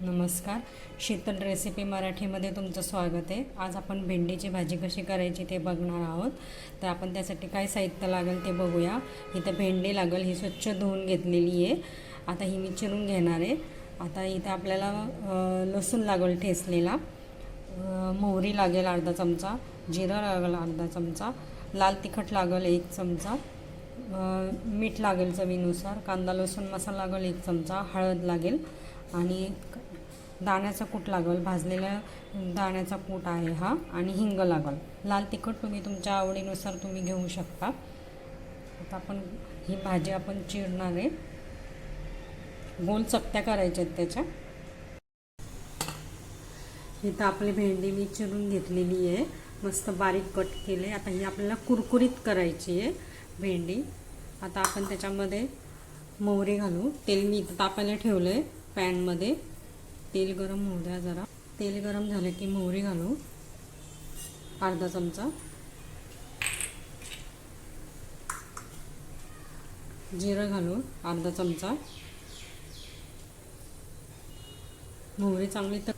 नमस्कार. शीतल रेसिपी मराठीमध्ये तुमचं स्वागत आहे. आज आपण भेंडीची भाजी कशी करायची ते बघणार आहोत. तर आपण त्यासाठी काय साहित्य लागेल ते बघूया. इथं भेंडी लागेल ही स्वच्छ धुवून घेतलेली आहे. आता ही मी चिरून घेणार आहे. आता इथं आपल्याला लसूण लागेल ठेचलेला. मोहरी लागेल अर्धा चमचा जिरं लागेल अर्धा चमचा लाल तिखट लागेल एक चमचा मीठ लागेल चवीनुसार कांदा लसूण मसाला लागेल एक चमचा हळद लागेल आणि दाण्याचा कूट लागेल भाजलेला दाण्याचा कूट आहे हा आणि हिंग लागेल. लाल तिखट तुम्ही तुमच्या आवडीनुसार तुम्ही घेऊ शकता. आता आपण ही भाजी आपण चिरणार आहे. गोल चकत्या करायच्या आहेत त्याच्या. इथं आपली भेंडी मी चिरून घेतलेली आहे. मस्त बारीक कट केले. आता ही आपल्याला कुरकुरीत करायची आहे भेंडी. आता आपण त्याच्यामध्ये मोहरी घालू. तेल मी इथं तापायला ठेवलं आहे पॅनमध्ये. तेल गरम होऊ द्या जरा. तेल गरम झालं की मोहरी घालू. अर्धा चमचा. जिरं घालू अर्धा चमचा. मोहरी चांगली तर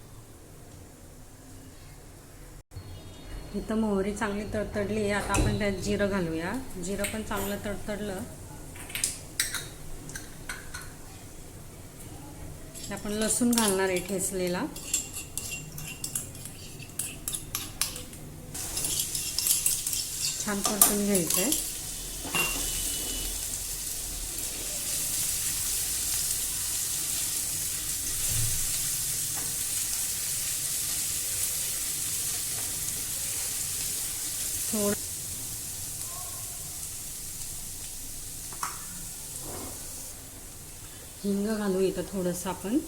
इथं मोहरी चांगली तडतडली आहे. आता आपण त्यात जिरं घालूया. जिरं पण चांगलं तडतडलं. आपण लसूण घालणार आहे ठेचलेला. छान परतून घ्यायचं आहे थोडं हिंग घालू इथं थोडंसं आपण.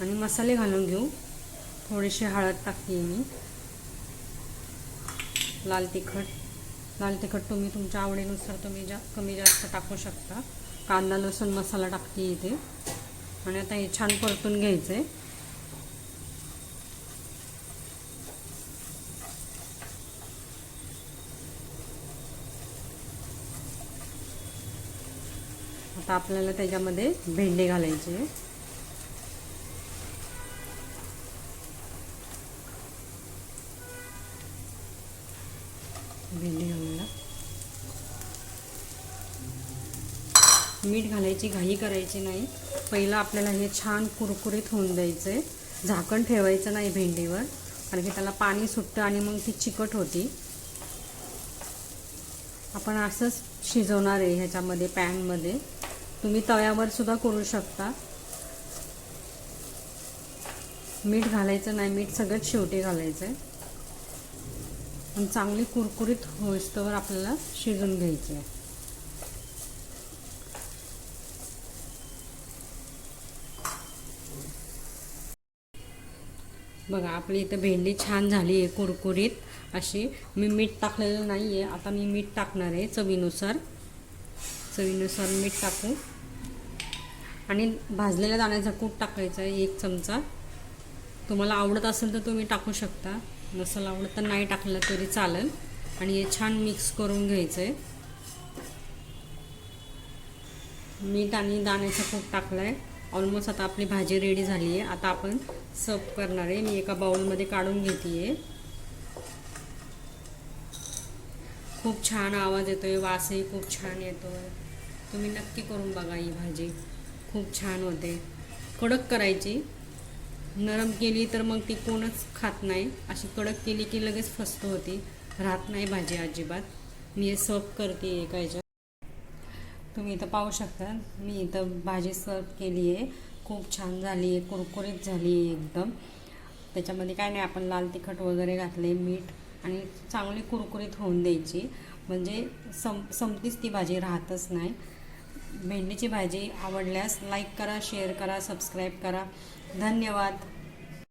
आणि मसाले घालून घेऊ. थोडीशी हळद टाकते मी. लाल तिखट. लाल तिखट तुम्ही तुमच्या आवडीनुसार तुम्ही जा कमी जास्त टाकू शकता. कांदा लसूण मसाला टाकते इथे. आणि आता हे छान परतून घ्यायचं आहे आता आपल्याला त्याच्यामध्ये भेंडे घालायचे भेंडी घालायला मीठ घालायची घाई करायची नाही. पहिलं आपल्याला हे छान कुरकुरीत होऊन द्यायचं आहे. झाकण ठेवायचं नाही भेंडीवर. कारण की त्याला पाणी सुटतं आणि मग ती चिकट होती. आपण असंच शिजवणार आहे ह्याच्यामध्ये पॅनमध्ये. तुम्ही तव्यावर सुद्धा करू शकता. मीठ घालायचं नाही मीठ सगळ्यात शेवटी घालायचं आहे आणि चांगली कुरकुरीत होईस्तवर आपल्याला शिजून घ्यायची आहे बघा आपली इथं भेंडी छान झाली आहे कुरकुरीत. अशी मी मीठ टाकलेलं नाही आहे आता मी मीठ टाकणार आहे चवीनुसार. चवीनुसार मीठ टाकू. आणि भाजलेल्या दाण्याचा कूट टाकायचा आहे एक चमचा. तुम्हाला आवडत असेल तर तुम्ही टाकू शकता. नसेल आवडत तर नाही टाकलं तरी चालेल. आणि हे छान मिक्स करून घ्यायचं आहे मीठ आणि दाण्याचा कूट टाकला आहे ऑलमोस्ट आता आपली भाजी रेडी झाली आहे आता आपण सर्व करणार आहे. मी एका बाउलमध्ये काढून घेते आहे खूप छान आवाज येतोय. वासही खूप छान येतोय. तुम्ही नक्की करून बघा ही भाजी. खूप छान होते. कडक करायची. नरम केली तर मग ती कोणच खात नाही. अशी कडक केली की लगेच फस्त होती. राहत नाही भाजी अजिबात. मी हे सर्व करते एका ह्याच्यात. तुम्ही इथं पाहू शकता. मी इथं भाजी सर्व केली आहे. खूप छान झाली आहे. कुरकुरीत झाली आहे एकदम. त्याच्यामध्ये काय नाही आपण लाल तिखट वगैरे घातले मीठ आणि चांगली कुरकुरीत होऊन द्यायची. म्हणजे सम संपतीच ती भाजी राहतच नाही. भेंडीची भाजी आवडल्यास लाईक करा शेअर करा सबस्क्राईब करा. धन्यवाद.